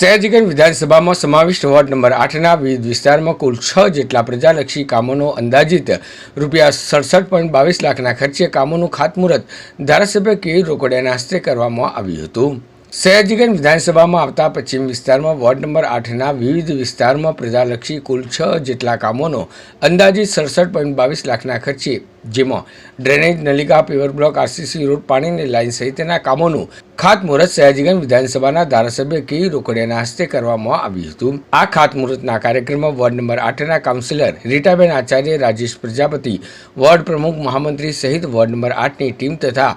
સયાજીગંજ વિધાનસભામાં સમાવિષ્ટ ward number આઠના વિવિધ વિસ્તારમાં કુલ છ જેટલા પ્રજાલક્ષી કામોનો અંદાજિત રૂપિયા સડસઠ પોઈન્ટ બાવીસ લાખના ખર્ચે કામોનું ખાતમુહૂર્ત ધારાસભ્ય કે રોકડિયાના હસ્તે કરવામાં આવ્યું હતું. સયાજીગંજ વિધાનસભામાં આવતા પશ્ચિમ વિસ્તારમાં વોર્ડ નંબર આઠના વિવિધ વિસ્તારમાં પ્રજાલક્ષી કુલ છ જેટલા કામોનો અંદાજિત સડસઠ પોઈન્ટ બાવીસ લાખના ખર્ચે જેમાં ડ્રેનેજ નલિકા, પેવર બ્લોક, આરસીસી, રોડ પાણીની લાઇન સહિતના કામોનું ખાતમુહૂર્ત સયાજીગંજ વિધાનસભાના ધારાસભ્ય કે. રોકડિયાના હસ્તે કરવામાં આવ્યું હતું. આ ખાતમુહૂર્તના કાર્યક્રમમાં વોર્ડ નંબર આઠના કાઉન્સિલર રીટાબેન આચાર્ય, રાજેશ પ્રજાપતિ, વોર્ડ પ્રમુખ મહામંત્રી સહિત વોર્ડ નંબર આઠની ટીમ તથા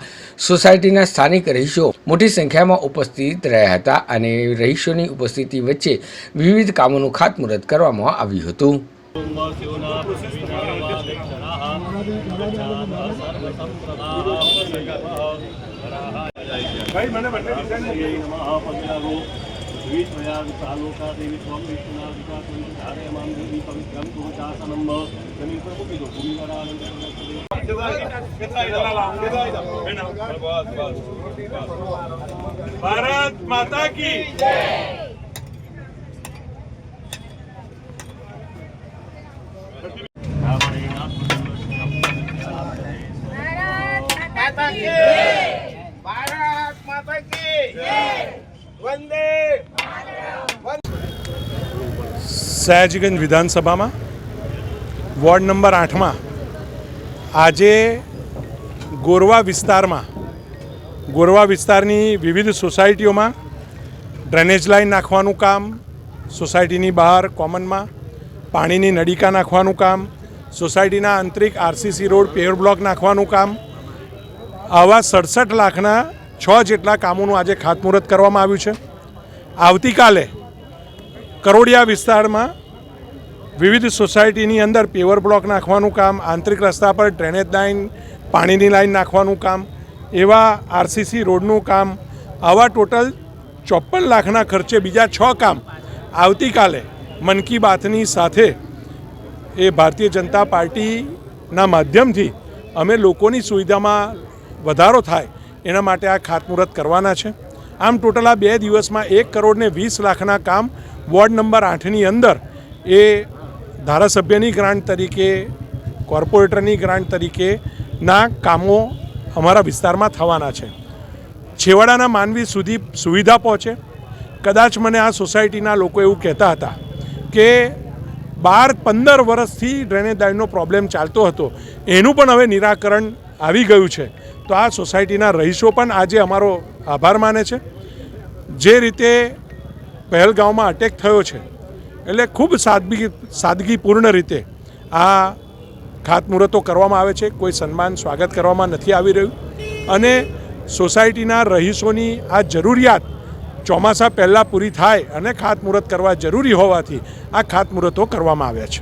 સોસાયટીના સ્થાનિક રહીશો મોટી સંખ્યામાં ઉપસ્થિત રહ્યા હતા અને રહીશોની ઉપસ્થિતિ વચ્ચે વિવિધ કામોનું ખાતમુહૂર્ત કરવામાં આવ્યું હતું. ભાઈ મને બંને ડિઝાઇન ભારત માતા કી માતા ભારત માતા વંદે. સયાજીગંજ વિધાનસભામાં વોર્ડ નંબર આઠમાં આજે ગોરવા વિસ્તારમાં ગોરવા વિસ્તારની વિવિધ સોસાયટીઓમાં ડ્રેનેજ લાઇન નાખવાનું કામ સોસાયટીની બહાર કોમનમાં પાણીની નડિકા નાખવાનું કામ સોસાયટીના આંતરિક આરસીસી રોડ પેયર બ્લોક નાખવાનું કામ આવા સડસઠ લાખના છ જેટલા કામોનું આજે ખાતમુહૂર્ત કરવામાં આવ્યું છે. આવતીકાલે કરોડિયા વિસ્તારમાં વિવિધ સોસાયટીની અંદર પેવર બ્લોક નાખવાનું કામ, આંતરિક રસ્તા પર ડ્રેનેજ લાઇન, પાણીની લાઇન નાખવાનું કામ, એવા આરસીસી રોડનું કામ, આવા ટોટલ ચોપન લાખના ખર્ચે બીજા છ કામ આવતીકાલે મન કી બાતની સાથે એ ભારતીય જનતા પાર્ટીના માધ્યમથી અમે લોકોની સુવિધામાં વધારો થાય, એના માટે આ ખાતમુહૂર્ત કરવાના છે. આમ ટોટલ આ બે દિવસમાં એક કરોડને વીસ લાખના કામ વોર્ડ નંબર આઠની અંદર એ ધારાસભ્યની ગ્રાન્ટ તરીકે, કોર્પોરેટરની ગ્રાન્ટ તરીકેના કામો અમારા વિસ્તારમાં થવાના છે. છેવાડાના માનવી સુધી સુવિધા પહોંચે. કદાચ મને આ સોસાયટીના લોકો એવું કહેતા હતા કે બાર પંદર વર્ષથી ડ્રેનેજ લાઇનનો પ્રોબ્લેમ ચાલતો હતો. એનું પણ હવે નિરાકરણ આવી ગયું છે. તો આ સોસાયટીના રહીશો પણ આજે અમારો આભાર માને છે. જે રીતે પહેલગાંવમાં અટેક થયો છે, એટલે ખૂબ સાદગી, સાદગીપૂર્ણ રીતે આ ખાતમુહૂર્તો કરવામાં આવે છે. કોઈ સન્માન, સ્વાગત કરવામાં નથી આવી રહ્યું. અને સોસાયટીના રહીશોની આ જરૂરિયાત ચોમાસા પહેલાં પૂરી થાય અને ખાતમુહૂર્ત કરવા જરૂરી હોવાથી આ ખાતમુહૂર્તો કરવામાં આવ્યા છે.